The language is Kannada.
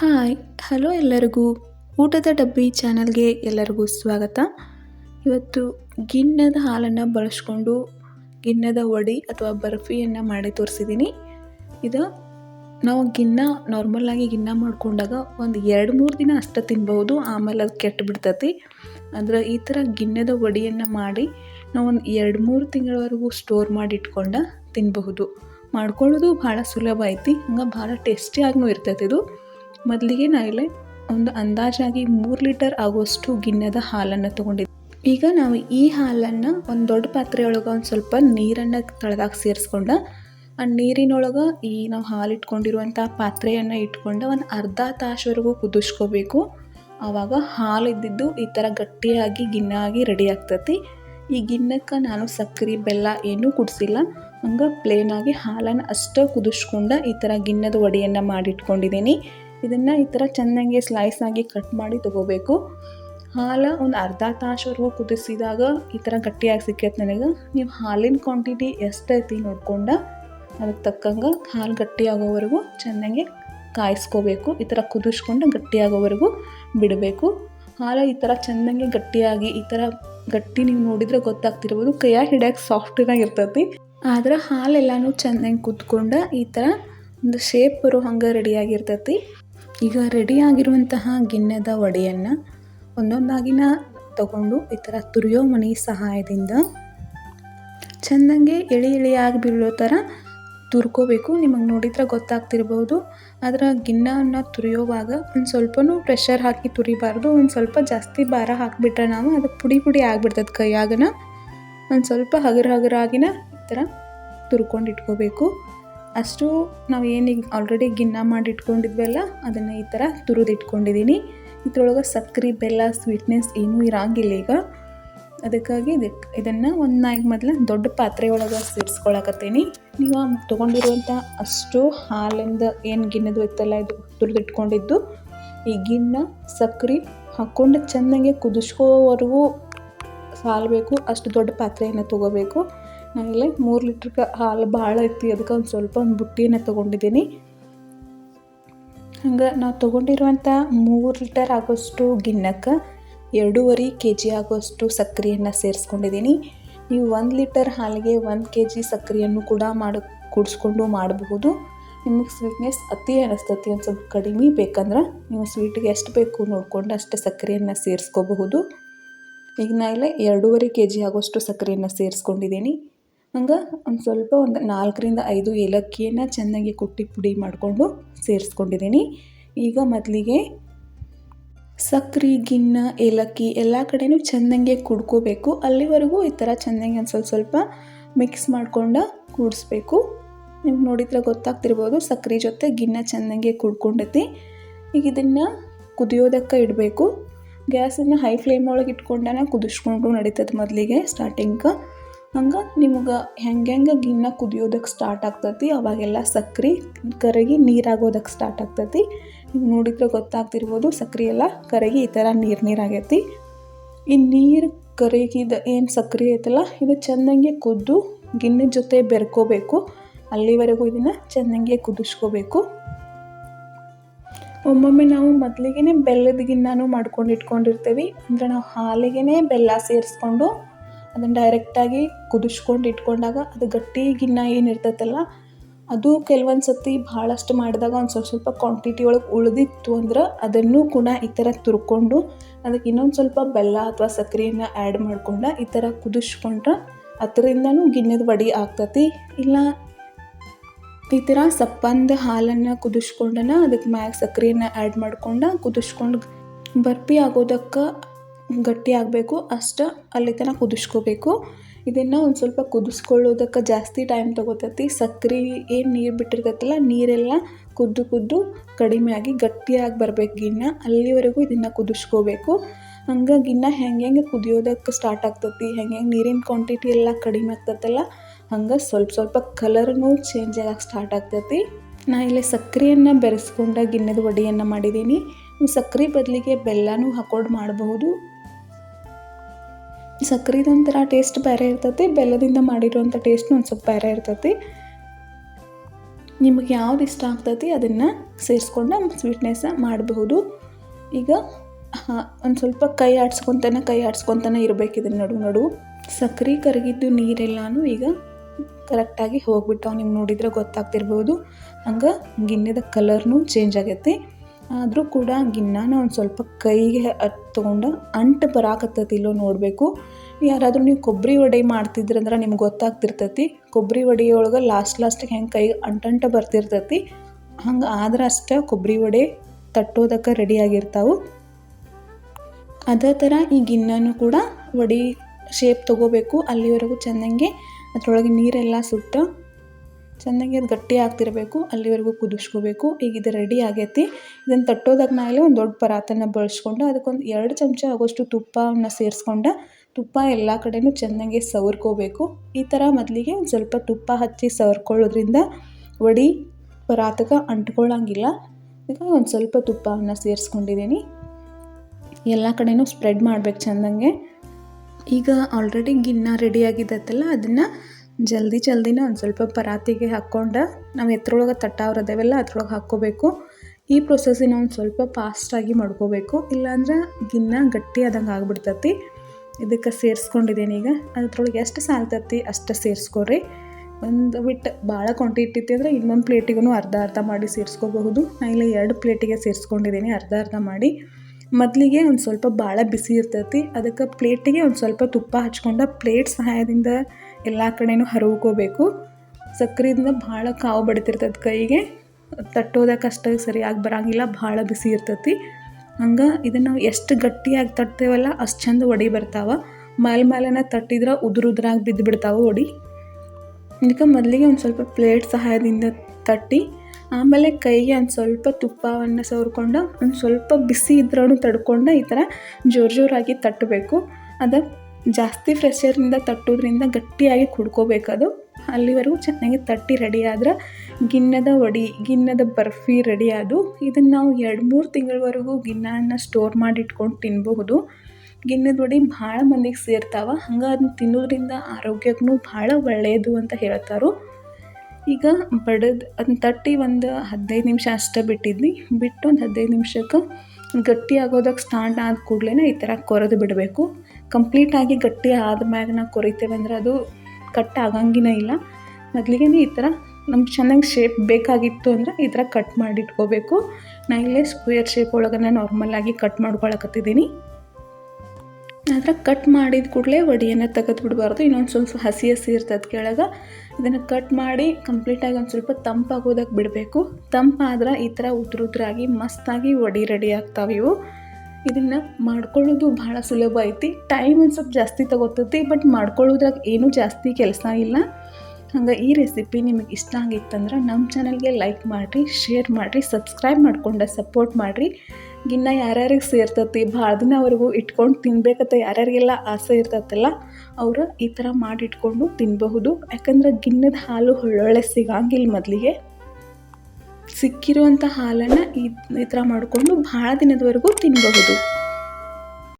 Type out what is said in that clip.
ಹಾಯ್, ಹಲೋ ಎಲ್ಲರಿಗೂ. ಊಟದ ಡಬ್ಬಿ ಚಾನಲ್ಗೆ ಎಲ್ಲರಿಗೂ ಸ್ವಾಗತ. ಇವತ್ತು ಗಿಣ್ಣದ ಹಾಲನ್ನು ಬಳಸ್ಕೊಂಡು ಗಿಣ್ಣದ ವಡಿ ಅಥವಾ ಬರ್ಫಿಯನ್ನು ಮಾಡಿ ತೋರಿಸಿದ್ದೀನಿ. ಇದು ನಾವು ಗಿನ್ನ ನಾರ್ಮಲಾಗಿ ಗಿನ್ನ ಮಾಡ್ಕೊಂಡಾಗ ಒಂದು ಎರಡು ಮೂರು ದಿನ ಅಷ್ಟೇ ತಿನ್ಬಹುದು, ಆಮೇಲೆ ಅದು ಕೆಟ್ಟು ಬಿಡ್ತತಿ. ಅಂದ್ರೆ ಈ ಥರ ಗಿಣ್ಣದ ವಡಿಯನ್ನು ಮಾಡಿ ನಾವು ಒಂದು ಎರಡು ಮೂರು ತಿಂಗಳವರೆಗೂ ಸ್ಟೋರ್ ಮಾಡಿ ಇಟ್ಕೊಂಡು ತಿನ್ನಬಹುದು ಮಾಡ್ಕೊಳ್ಳೋದು ಭಾಳ ಸುಲಭ ಐತಿ, ಹಂಗೆ ಭಾಳ ಟೇಸ್ಟಿಯಾಗೂ ಇರ್ತೈತಿ ಇದು. ಮೊದಲಿಗೆ ನಾವಿಲ್ಲಿ ಒಂದು ಅಂದಾಜಾಗಿ ಮೂರು ಲೀಟರ್ ಆಗುವಷ್ಟು ಗಿಣ್ಣದ ಹಾಲನ್ನು ತೊಗೊಂಡಿದ್ದೆ. ಈಗ ನಾವು ಈ ಹಾಲನ್ನು ಒಂದು ದೊಡ್ಡ ಪಾತ್ರೆಯೊಳಗೆ ಒಂದು ಸ್ವಲ್ಪ ನೀರನ್ನು ತಳದಾಗ ಸೇರಿಸ್ಕೊಂಡು, ಆ ನೀರಿನೊಳಗೆ ಈ ನಾವು ಹಾಲು ಇಟ್ಕೊಂಡಿರುವಂಥ ಪಾತ್ರೆಯನ್ನು ಇಟ್ಕೊಂಡು ಒಂದು ಅರ್ಧ ತಾಸುವರೆಗೂ ಕುದಿಸ್ಕೋಬೇಕು. ಆವಾಗ ಹಾಲು ಇದ್ದಿದ್ದು ಈ ಥರ ಗಟ್ಟಿಯಾಗಿ, ಗಿಣ್ಣಾಗಿ ರೆಡಿ ಆಗ್ತತಿ. ಈ ಗಿನ್ನಕ್ಕೆ ನಾನು ಸಕ್ಕರೆ, ಬೆಲ್ಲ ಏನೂ ಕುಡಿಸಿಲ್ಲ. ಹಂಗೆ ಪ್ಲೇನಾಗಿ ಹಾಲನ್ನು ಅಷ್ಟೇ ಕುದಿಸ್ಕೊಂಡು ಈ ಥರ ಗಿಣ್ಣದ ವಡೆಯನ್ನು ಮಾಡಿಟ್ಕೊಂಡಿದ್ದೀನಿ. ಇದನ್ನು ಈ ಥರ ಚೆನ್ನಾಗಿ ಸ್ಲೈಸ್ ಆಗಿ ಕಟ್ ಮಾಡಿ ತೊಗೋಬೇಕು. ಹಾಲು ಒಂದು ಅರ್ಧ ತಾಸವರೆಗೂ ಕುದಿಸಿದಾಗ ಈ ಥರ ಗಟ್ಟಿಯಾಗಿ ಸಿಕ್ಕೈತೆ ನನಗೆ. ನೀವು ಹಾಲಿನ ಕ್ವಾಂಟಿಟಿ ಎಷ್ಟೈತಿ ನೋಡ್ಕೊಂಡು ಅದಕ್ಕೆ ತಕ್ಕಂಗೆ ಹಾಲು ಗಟ್ಟಿಯಾಗೋವರೆಗೂ ಚೆನ್ನಾಗಿ ಕಾಯಿಸ್ಕೋಬೇಕು. ಈ ಥರ ಕುದಿಸ್ಕೊಂಡು ಗಟ್ಟಿಯಾಗೋವರೆಗೂ ಬಿಡಬೇಕು. ಹಾಲು ಈ ಥರ ಚೆನ್ನಾಗಿ ಗಟ್ಟಿಯಾಗಿ, ಈ ಥರ ಗಟ್ಟಿ ನೀವು ನೋಡಿದರೆ ಗೊತ್ತಾಗ್ತಿರ್ಬೋದು. ಕೈಯಾಗಿ ಹಿಡಿಯೋಕೆ ಸಾಫ್ಟಾಗಿ ಇರ್ತೈತಿ ಆದ್ರೆ ಹಾಲೆಲ್ಲನೂ ಚೆನ್ನಾಗಿ ಕುದ್ಕೊಂಡು ಈ ಥರ ಒಂದು ಶೇಪ್ ಬರೋ ಹಂಗೆ ರೆಡಿಯಾಗಿರ್ತೈತಿ ಈಗ ರೆಡಿಯಾಗಿರುವಂತಹ ಗಿಣ್ಣದ ವಡೆಯನ್ನು ಒಂದೊಂದಾಗಿನ ತಗೊಂಡು ಈ ಥರ ತುರಿಯೋ ಮಣಿ ಸಹಾಯದಿಂದ ಚೆಂದಂಗೆ ಎಳೆ ಎಳೆಯಾಗಿ ಬೀಳೋ ಥರ ತುರ್ಕೋಬೇಕು. ನಿಮಗೆ ನೋಡಿದ್ರೆ ಗೊತ್ತಾಗ್ತಿರ್ಬೋದು. ಅದರ ಗಿನ್ನವನ್ನು ತುರಿಯೋವಾಗ ಒಂದು ಸ್ವಲ್ಪನೂ ಪ್ರೆಷರ್ ಹಾಕಿ ತುರಿಬಾರ್ದು. ಒಂದು ಸ್ವಲ್ಪ ಜಾಸ್ತಿ ಭಾರ ಹಾಕಿಬಿಟ್ರೆ ನಾವು ಅದು ಪುಡಿ ಪುಡಿ ಆಗಿಬಿಡ್ತದೆ ಕೈಯಾಗನ. ಒಂದು ಸ್ವಲ್ಪ ಹಗರ ಹಗುರಾಗಿನ ಈ ಥರ ತುರ್ಕೊಂಡು ಇಟ್ಕೋಬೇಕು. ಅಷ್ಟು ನಾವು ಏನೀಗ ಆಲ್ರೆಡಿ ಗಿನ್ನ ಮಾಡಿ ಇಟ್ಕೊಂಡಿದ್ವಲ್ಲ ಅದನ್ನು ಈ ಥರ ತುರಿದಿಟ್ಕೊಂಡಿದ್ದೀನಿ ಇದ್ರೊಳಗೆ ಸಕ್ಕರೆ ಬೆಲ್ಲ ಸ್ವೀಟ್ನೆಸ್ ಏನೂ ಇರಂಗಿಲ್ಲ ಈಗ. ಅದಕ್ಕಾಗಿ ಇದಕ್ಕೆ ಇದನ್ನು ಒಂದು ನಾಯಿಗೆ ಮೊದಲು ದೊಡ್ಡ ಪಾತ್ರೆ ಒಳಗೆ ಸೇರಿಸ್ಕೊಳಕತ್ತೀನಿ. ನೀವು ತೊಗೊಂಡಿರುವಂಥ ಅಷ್ಟು ಹಾಲಿಂದ ಏನು ಗಿನ್ನದು ಇತ್ತಲ್ಲ, ಇದು ತುರಿದಿಟ್ಕೊಂಡಿದ್ದು, ಈ ಗಿನ್ನ ಸಕ್ಕರೆ ಹಾಕ್ಕೊಂಡು ಚೆನ್ನಾಗಿ ಕುದಿಸ್ಕೋವರೆಗೂ ಸಾಲಬೇಕು, ಅಷ್ಟು ದೊಡ್ಡ ಪಾತ್ರೆಯನ್ನು ತೊಗೋಬೇಕು. ನಾನಿಲ್ಲಿ ಮೂರು ಲೀಟ್ರ್ ಹಾಲು ಭಾಳ ಐತಿ. ಅದಕ್ಕೆ ಒಂದು ಸ್ವಲ್ಪ ಒಂದು ಬುಟ್ಟಿನ ತೊಗೊಂಡಿದ್ದೀನಿ ಹಂಗೆ ನಾವು ತೊಗೊಂಡಿರುವಂಥ ಮೂರು ಲೀಟರ್ ಆಗೋಷ್ಟು ಗಿಣ್ಣಕ್ಕೆ ಎರಡೂವರೆ ಕೆ ಜಿ ಆಗೋಷ್ಟು ಸಕ್ಕರೆಯನ್ನು ಸೇರಿಸ್ಕೊಂಡಿದ್ದೀನಿ ನೀವು ಒಂದು ಲೀಟರ್ ಹಾಲಿಗೆ ಒಂದು ಕೆ ಜಿ ಸಕ್ಕರೆಯನ್ನು ಕೂಡ ಮಾಡಿ, ಕುಡಿಸ್ಕೊಂಡು ಮಾಡಬಹುದು. ನಿಮಗೆ ಸ್ವೀಟ್ನೆಸ್ ಅತಿ ಅನಿಸ್ತತಿ ಒಂದು ಸ್ವಲ್ಪ ಕಡಿಮೆ ಬೇಕಂದ್ರೆ ನೀವು ಸ್ವೀಟ್ಗೆ ಎಷ್ಟು ಬೇಕು ನೋಡಿಕೊಂಡು ಅಷ್ಟು ಸಕ್ಕರೆಯನ್ನು ಸೇರಿಸ್ಕೋಬಹುದು. ಈಗ ನಾ ಇಲ್ಲ ಎರಡೂವರೆ ಕೆ ಜಿ ಆಗೋಷ್ಟು ಸಕ್ಕರೆಯನ್ನು ಸೇರಿಸ್ಕೊಂಡಿದ್ದೀನಿ ಹಂಗೆ ಒಂದು ಸ್ವಲ್ಪ ಒಂದು ನಾಲ್ಕರಿಂದ ಐದು ಏಲಕ್ಕಿಯನ್ನು ಚೆನ್ನಾಗಿ ಕುಟ್ಟಿ ಪುಡಿ ಮಾಡಿಕೊಂಡು ಸೇರಿಸ್ಕೊಂಡಿದ್ದೀನಿ. ಈಗ ಮೊದಲಿಗೆ ಸಕ್ಕರೆ ಗಿನ್ನ, ಏಲಕ್ಕಿ ಎಲ್ಲ ಕಡೆಯೂ ಚೆನ್ನಾಗೆ ಕುಡ್ಕೋಬೇಕು. ಅಲ್ಲಿವರೆಗೂ ಈ ಥರ ಚೆನ್ನಾಗಿ ಒಂದು ಸ್ವಲ್ಪ ಸ್ವಲ್ಪ ಮಿಕ್ಸ್ ಮಾಡ್ಕೊಂಡು ಕೂಡಿಸ್ಬೇಕು. ನಿಮ್ಗೆ ನೋಡಿದ್ರೆ ಗೊತ್ತಾಗ್ತಿರ್ಬೋದು ಸಕ್ಕರೆ ಜೊತೆ ಗಿನ್ನ ಚೆನ್ನಾಗೆ ಕುಡ್ಕೊಂಡೈತಿ ಈಗ ಇದನ್ನು ಕುದಿಯೋದಕ್ಕೆ ಇಡಬೇಕು. ಗ್ಯಾಸನ್ನು ಹೈ ಫ್ಲೇಮ್ ಒಳಗೆ ಇಟ್ಕೊಂಡಾನ ಕುದಿಸ್ಕೊಂಡು ನಡೀತದೆ ಮೊದಲಿಗೆ ಸ್ಟಾರ್ಟಿಂಗ್ಗೆ ಹಂಗೆ ನಿಮ್ಗೆ ಹೆಂಗೆ ಹೆಂಗೆ ಗಿನ್ನ ಕುದಿಯೋದಕ್ಕೆ ಸ್ಟಾರ್ಟ್ ಆಗ್ತೈತಿ? ಅವಾಗೆಲ್ಲ ಸಕ್ರೆ ಕರಗಿ ನೀರಾಗೋದಕ್ಕೆ ಸ್ಟಾರ್ಟ್ ಆಗ್ತೈತಿ. ನೀವು ನೋಡಿದ್ರೆ ಗೊತ್ತಾಗ್ತಿರ್ಬೋದು ಸಕ್ರೆ ಎಲ್ಲ ಕರಗಿ ಈ ಥರ ನೀರು ನೀರಾಗೈತಿ ಈ ನೀರು ಕರಗಿದ ಏನು ಸಕ್ರೆ ಐತಲ್ಲ, ಇದು ಚೆಂದಂಗೆ ಕುದ್ದು ಗಿನ್ನೆ ಜೊತೆ ಬೆರ್ಕೋಬೇಕು. ಅಲ್ಲಿವರೆಗೂ ಇದನ್ನು ಚೆಂದಂಗೆ ಕುದಿಸ್ಕೋಬೇಕು. ಒಮ್ಮೊಮ್ಮೆ ನಾವು ಮೊದಲಿಗೆ ಬೆಲ್ಲದ ಗಿನ್ನೂ ಮಾಡ್ಕೊಂಡು ಇಟ್ಕೊಂಡಿರ್ತೀವಿ. ಅಂದರೆ ನಾವು ಹಾಲಿಗೆ ಬೆಲ್ಲ ಸೇರಿಸ್ಕೊಂಡು ಅದನ್ನು ಡೈರೆಕ್ಟಾಗಿ ಕುದಿಸ್ಕೊಂಡು ಇಟ್ಕೊಂಡಾಗ ಅದು ಗಟ್ಟಿ ಏನು ಏನಿರ್ತೈತಲ್ಲ ಅದು ಕೆಲವೊಂದು ಸರ್ತಿ ಭಾಳಷ್ಟು ಮಾಡಿದಾಗ ಒಂದು ಸ್ವಲ್ಪ ಸ್ವಲ್ಪ ಕ್ವಾಂಟಿಟಿ ಒಳಗೆ ಉಳಿದಿತ್ತು ಅಂದ್ರೆ ಅದನ್ನು ಕೂಡ ಈ ಥರ ತುರ್ಕೊಂಡು ಅದಕ್ಕೆ ಇನ್ನೊಂದು ಸ್ವಲ್ಪ ಬೆಲ್ಲ ಅಥವಾ ಸಕ್ಕರೆಯನ್ನು ಆ್ಯಡ್ ಮಾಡ್ಕೊಂಡು ಈ ಥರ ಕುದಿಸ್ಕೊಂಡ್ರೆ ಅದರಿಂದನೂ ಗಿನ್ನದ ವಡಿ ಆಗ್ತತಿ. ಇಲ್ಲ, ಈ ಥರ ಸಪ್ಪಂದ ಹಾಲನ್ನು ಕುದಿಸ್ಕೊಂಡನ ಅದಕ್ಕೆ ಮ್ಯಾಗ ಸಕ್ಕರೆಯನ್ನು ಆ್ಯಡ್ ಮಾಡ್ಕೊಂಡು ಕುದಿಸ್ಕೊಂಡು ಬರ್ಪಿ ಆಗೋದಕ್ಕೆ ಗಟ್ಟಿ ಆಗಬೇಕು, ಅಷ್ಟು ಅಲ್ಲಿ ತನಕ ಕುದಿಸ್ಕೋಬೇಕು. ಇದನ್ನು ಒಂದು ಸ್ವಲ್ಪ ಕುದಿಸ್ಕೊಳ್ಳೋದಕ್ಕೆ ಜಾಸ್ತಿ ಟೈಮ್ ತೊಗೋತೈತಿ. ಸಕ್ಕರೆ ಏನು ನೀರು ಬಿಟ್ಟಿರ್ತೈತಲ್ಲ, ನೀರೆಲ್ಲ ಕುದ್ದು ಕುದ್ದು ಕಡಿಮೆ ಆಗಿ ಗಟ್ಟಿಯಾಗಿ ಬರಬೇಕು ಗಿನ್ನ ಅಲ್ಲಿವರೆಗೂ ಇದನ್ನು ಕುದಿಸ್ಕೋಬೇಕು. ಹಂಗೆ ಗಿನ್ನ ಹೆಂಗೆ ಹೆಂಗೆ ಕುದಿಯೋದಕ್ಕೆ ಸ್ಟಾರ್ಟ್ ಆಗ್ತೈತಿ, ಹೆಂಗೆ ಹೆಂಗೆ ನೀರಿನ ಕ್ವಾಂಟಿಟಿ ಎಲ್ಲ ಕಡಿಮೆ ಆಗ್ತೈತಲ್ಲ, ಹಂಗೆ ಸ್ವಲ್ಪ ಸ್ವಲ್ಪ ಕಲರ್ನೂ ಚೇಂಜ್ ಆಗಕ್ಕೆ ಸ್ಟಾರ್ಟ್ ಆಗ್ತೈತಿ. ನಾ ಇಲ್ಲಿ ಸಕ್ಕರೆಯನ್ನು ಬೆರೆಸ್ಕೊಂಡ ಗಿನ್ನದ ವಡೆಯನ್ನು ಮಾಡಿದ್ದೀನಿ ಸಕ್ಕರೆ ಬದಲಿಗೆ ಬೆಲ್ಲನೂ ಹಾಕೊಂಡು ಮಾಡಬಹುದು. ಸಕ್ರೆದೊಂಥರ ಟೇಸ್ಟ್ ಬೇರೆ ಇರ್ತೈತಿ, ಬೆಲ್ಲದಿಂದ ಮಾಡಿರೋಂಥ ಟೇಸ್ಟ್ನು ಒಂದು ಸ್ವಲ್ಪ ಬೇರೆ ಇರ್ತೈತಿ. ನಿಮಗೆ ಯಾವ್ದು ಇಷ್ಟ ಆಗ್ತೈತಿ ಅದನ್ನು ಸೇರಿಸ್ಕೊಂಡು ಸ್ವೀಟ್ನೆಸ್ನ ಮಾಡಬಹುದು. ಈಗ ಒಂದು ಸ್ವಲ್ಪ ಕೈ ಆಡ್ಸ್ಕೊತಾನೆ ಕೈ ಆಡ್ಸ್ಕೊತಾನೆ ಇರಬೇಕು ಇದನ್ನು ನಡು ನಡು. ಸಕ್ಕರೆ ಕರಗಿದ್ದು ನೀರೆಲ್ಲನೂ ಈಗ ಕರೆಕ್ಟಾಗಿ ಹೋಗ್ಬಿಟ್ಟು ನಿಮ್ಗೆ ನೋಡಿದರೆ ಗೊತ್ತಾಗ್ತಿರ್ಬೋದು. ಹಂಗೆ ಗಿಣ್ಣದ ಕಲರ್ನು ಚೇಂಜ್ ಆಗೈತಿ. ಆದರೂ ಕೂಡ ಗಿನ್ನಾನ ಒಂದು ಸ್ವಲ್ಪ ಕೈಗೆ ತೊಗೊಂಡು ಅಂಟು ಬರಾಕತ್ತತಿಲ್ಲೋ ನೋಡಬೇಕು. ಯಾರಾದರೂ ನೀವು ಕೊಬ್ಬರಿ ವಡೆ ಮಾಡ್ತಿದ್ರಂದ್ರೆ ನಿಮ್ಗೆ ಗೊತ್ತಾಗ್ತಿರ್ತೈತಿ. ಕೊಬ್ಬರಿ ಒಳಗೆ ಲಾಸ್ಟ್ ಲಾಸ್ಟಿಗೆ ಹೆಂಗೆ ಕೈಗೆ ಅಂಟಂಟ ಬರ್ತಿರ್ತೈತಿ. ಹಂಗೆ ಆದ್ರೆ ಅಷ್ಟೇ ಕೊಬ್ಬರಿ ವಡೆ ತಟ್ಟೋದಕ್ಕೆ ರೆಡಿಯಾಗಿರ್ತಾವೆ ಅದೇ ಥರ ಈ ಗಿನ್ನೂ ಕೂಡ ವಡೆ ಶೇಪ್ ತೊಗೋಬೇಕು. ಅಲ್ಲಿವರೆಗೂ ಚೆನ್ನಾಗಿ ಅದರೊಳಗೆ ನೀರೆಲ್ಲ ಸುಟ್ಟು ಚೆನ್ನಾಗಿ ಅದು ಗಟ್ಟಿ ಆಗ್ತಿರಬೇಕು, ಅಲ್ಲಿವರೆಗೂ ಕುದಿಸ್ಕೋಬೇಕು. ಈಗ ಇದು ರೆಡಿ ಆಗೈತಿ. ಇದನ್ನು ತಟ್ಟೋದಾಗ ನಾಳೆ ಒಂದು ದೊಡ್ಡ ಪರಾತನ ಬಳಸ್ಕೊಂಡು ಅದಕ್ಕೊಂದು ಎರಡು ಚಮಚ ಆಗೋಷ್ಟು ತುಪ್ಪವನ್ನು ಸೇರಿಸ್ಕೊಂಡು ತುಪ್ಪ ಎಲ್ಲ ಕಡೆಯೂ ಚೆನ್ನಾಗಿ ಸವರ್ಕೋಬೇಕು. ಈ ಥರ ಮೊದಲಿಗೆ ಒಂದು ಸ್ವಲ್ಪ ತುಪ್ಪ ಹಚ್ಚಿ ಸವರ್ಕೊಳ್ಳೋದ್ರಿಂದ ವಡಿ ಪರಾತಕ ಅಂಟ್ಕೊಳ್ಳೋಂಗಿಲ್ಲ ಈಗ ಒಂದು ಸ್ವಲ್ಪ ತುಪ್ಪವನ್ನು ಸೇರಿಸ್ಕೊಂಡಿದ್ದೀನಿ ಎಲ್ಲ ಕಡೆಯೂ ಸ್ಪ್ರೆಡ್ ಮಾಡಬೇಕು ಚೆಂದಂಗೆ. ಈಗ ಆಲ್ರೆಡಿ ಗಿನ್ನ ರೆಡಿಯಾಗಿದ್ದತ್ತಲ್ಲ ಅದನ್ನು ಜಲ್ದಿ ಜಲ್ದಿನ ಒಂದು ಸ್ವಲ್ಪ ಪರಾತಿಗೆ ಹಾಕ್ಕೊಂಡು ನಾವು ಎತ್ತರೊಳಗೆ ತಟ್ಟಾವ್ರದೇವೆಲ್ಲ ಅದ್ರೊಳಗೆ ಹಾಕ್ಕೋಬೇಕು ಈ ಪ್ರೊಸೆಸ್ಸಿನ ಒಂದು ಸ್ವಲ್ಪ ಫಾಸ್ಟಾಗಿ ಮಾಡ್ಕೋಬೇಕು. ಇಲ್ಲಾಂದ್ರೆ ಗಿನ್ನ ಗಟ್ಟಿ ಆದಂಗೆ ಆಗ್ಬಿಡ್ತತಿ. ಇದಕ್ಕೆ ಸೇರಿಸ್ಕೊಂಡಿದ್ದೀನಿ ಈಗ? ಅದ್ರೊಳಗೆ ಎಷ್ಟು ಸಾಲ್ತತಿ ಅಷ್ಟು ಸೇರಿಸ್ಕೊರಿ. ಒಂದು ಬಿಟ್ಟು ಭಾಳ ಕ್ವಾಂಟಿಟಿ ಅಂದರೆ ಇನ್ನೊಂದು ಪ್ಲೇಟಿಗೂ ಅರ್ಧ ಅರ್ಧ ಮಾಡಿ ಸೇರಿಸ್ಕೋಬಹುದು. ನಾನು ಇಲ್ಲಿ ಎರಡು ಪ್ಲೇಟಿಗೆ ಸೇರಿಸ್ಕೊಂಡಿದ್ದೀನಿ ಅರ್ಧ ಅರ್ಧ ಮಾಡಿ. ಮೊದಲಿಗೆ ಒಂದು ಸ್ವಲ್ಪ ಭಾಳ ಬಿಸಿ ಇರ್ತೈತಿ. ಅದಕ್ಕೆ ಪ್ಲೇಟಿಗೆ ಒಂದು ಸ್ವಲ್ಪ ತುಪ್ಪ ಹಚ್ಕೊಂಡು ಪ್ಲೇಟ್ ಸಹಾಯದಿಂದ ಎಲ್ಲ ಕಡೆಯೂ ಹರವ್ಕೋಬೇಕು ಸಕ್ಕರೆಯಿಂದ ಭಾಳ ಕಾವು ಬಡಿತಿರ್ತೈತೆ ಕೈಗೆ. ತಟ್ಟೋದಕ್ಕೆ ಅಷ್ಟು ಸರಿಯಾಗಿ ಬರೋಂಗಿಲ್ಲ, ಭಾಳ ಬಿಸಿ ಇರ್ತೈತಿ. ಹಂಗೆ ಇದನ್ನು ನಾವು ಎಷ್ಟು ಗಟ್ಟಿಯಾಗಿ ತಟ್ತೇವಲ್ಲ ಅಷ್ಟು ಚಂದ ಒಡಿ ಬರ್ತಾವೆ. ಮೇಲೆ ಮೇಲೆನ ತಟ್ಟಿದ್ರೆ ಉದುರು ಉದುರಾಗಿ ಬಿದ್ದು ಬಿಡ್ತಾವೆ ಒಡಿ. ಇದಕ್ಕೆ ಮೊದಲಿಗೆ ಒಂದು ಸ್ವಲ್ಪ ಪ್ಲೇಟ್ ಸಹಾಯದಿಂದ ತಟ್ಟಿ, ಆಮೇಲೆ ಕೈಗೆ ಒಂದು ಸ್ವಲ್ಪ ತುಪ್ಪವನ್ನು ಸವರ್ಕೊಂಡು, ಒಂದು ಸ್ವಲ್ಪ ಬಿಸಿ ಇದ್ರೂ ತಡ್ಕೊಂಡು ಈ ಥರ ಜೋರು ಜೋರಾಗಿ ತಟ್ಟಬೇಕು ಅದು ಜಾಸ್ತಿ ಫ್ರೆಶರಿಂದ ತಟ್ಟೋದ್ರಿಂದ ಗಟ್ಟಿಯಾಗಿ ಕುಡ್ಕೋಬೇಕದು. ಅಲ್ಲಿವರೆಗೂ ಚೆನ್ನಾಗಿ ತಟ್ಟಿ ರೆಡಿ ಆದ್ರೆ ಗಿಣ್ಣದ ವಡಿ, ಗಿಣ್ಣದ ಬರ್ಫಿ ರೆಡಿ ಆದು ಇದನ್ನು ನಾವು ಎರಡು ಮೂರು ತಿಂಗಳವರೆಗೂ ಗಿಣ್ಣನ ಸ್ಟೋರ್ ಮಾಡಿ ಇಟ್ಕೊಂಡು ತಿನ್ಬಹುದು. ಗಿಣ್ಣದ ವಡೆ ಭಾಳ ಮಂದಿಗೆ ಸೇರ್ತಾವೆ ಹಂಗೆ ಅದನ್ನ ತಿನ್ನೋದ್ರಿಂದ ಆರೋಗ್ಯಕ್ಕೂ ಭಾಳ ಒಳ್ಳೆಯದು ಅಂತ ಹೇಳ್ತಾರೆ. ಈಗ ಬಡದು ಅದನ್ನ ತಟ್ಟಿ ಒಂದು ಹದಿನೈದು ನಿಮಿಷ ಅಷ್ಟೇ ಬಿಟ್ಟಿದ್ವಿ ಬಿಟ್ಟು ಒಂದು ಹದಿನೈದು ನಿಮಿಷಕ್ಕೆ ಗಟ್ಟಿ ಆಗೋದಕ್ಕೆ ಸ್ಟಾರ್ಟ್ ಆದ ಕೂಡಲೇ ಈ ಥರ ಕೊರೆದು ಬಿಡಬೇಕು. ಕಂಪ್ಲೀಟಾಗಿ ಗಟ್ಟಿ ಆದ್ಮ್ಯಾಗ ನಾವು ಕೊರಿತೇವೆ ಅಂದ್ರೆ ಅದು ಕಟ್ ಆಗಂಗಿನೇ ಇಲ್ಲ. ಮೊದಲಿಗೆ ಈ ಥರ ನಮ್ಗೆ ಚೆನ್ನಾಗಿ ಶೇಪ್ ಬೇಕಾಗಿತ್ತು ಅಂದರೆ ಈ ಥರ ಕಟ್ ಮಾಡಿಟ್ಕೋಬೇಕು. ನಾನು ಇಲ್ಲೇ ಸ್ಕ್ವೇರ್ ಶೇಪ್ ಒಳಗನೆ ನಾರ್ಮಲಾಗಿ ಕಟ್ ಮಾಡ್ಕೊಳಕತ್ತಿದ್ದೀನಿ. ಆದರೆ ಕಟ್ ಮಾಡಿದ ಕೂಡಲೇ ವಡಿಯನ್ನು ತೆಗೆದು ಬಿಡಬಾರ್ದು. ಇನ್ನೊಂದು ಸ್ವಲ್ಪ ಹಸಿ ಹಸಿ ಇರ್ತದೆ ಕೆಳಗೆ. ಇದನ್ನು ಕಟ್ ಮಾಡಿ ಕಂಪ್ಲೀಟಾಗಿ ಒಂದು ಸ್ವಲ್ಪ ತಂಪಾಗೋದಕ್ಕೆ ಬಿಡಬೇಕು. ತಂಪಾದ್ರೆ ಈ ಥರ ಉದ್ರ ಉದ್ರಾಗಿ ಮಸ್ತಾಗಿ ವಡಿ ರೆಡಿ ಆಗ್ತಾವೆ ಇವು. ಇದನ್ನು ಮಾಡ್ಕೊಳ್ಳೋದು ಭಾಳ ಸುಲಭ ಐತಿ. ಟೈಮ್ ಒಂದು ಸ್ವಲ್ಪ ಜಾಸ್ತಿ ತಗೋತೈತಿ ಬಟ್ ಮಾಡ್ಕೊಳ್ಳೋದ್ರಾಗ ಏನೂ ಜಾಸ್ತಿ ಕೆಲಸ ಇಲ್ಲ. ಹಂಗೆ ಈ ರೆಸಿಪಿ ನಿಮಗೆ ಇಷ್ಟ ಆಗಿತ್ತಂದ್ರೆ ನಮ್ಮ ಚಾನಲ್ಗೆ ಲೈಕ್ ಮಾಡಿರಿ ಶೇರ್ ಮಾಡಿರಿ ಸಬ್ಸ್ಕ್ರೈಬ್ ಮಾಡ್ಕೊಂಡು ಸಪೋರ್ಟ್ ಮಾಡಿರಿ. ಗಿನ್ನ ಯಾರ್ಯಾರಿಗೆ ಸೇರ್ತತಿ, ಭಾಳ ದಿನವರೆಗೂ ಇಟ್ಕೊಂಡು ತಿನ್ಬೇಕಂತ ಯಾರ್ಯಾರಿಗೆಲ್ಲ ಆಸೆ ಇರ್ತೈತಲ್ಲ, ಅವರು ಈ ಥರ ಮಾಡಿ ಇಟ್ಕೊಂಡು ತಿನ್ನಬಹುದು ಯಾಕಂದ್ರೆ ಗಿನ್ನದ ಹಾಲು ಒಳ್ಳೊಳ್ಳೆ ಸಿಗಂಗಿಲ್ಲ ಮೊದಲಿಗೆ. ಸಿಕ್ಕಿರುವಂಥ ಹಾಲನ್ನು ಈ ಈ ಥರ ಮಾಡಿಕೊಂಡು ಭಾಳ ದಿನದವರೆಗೂ ತಿನ್ನಬಹುದು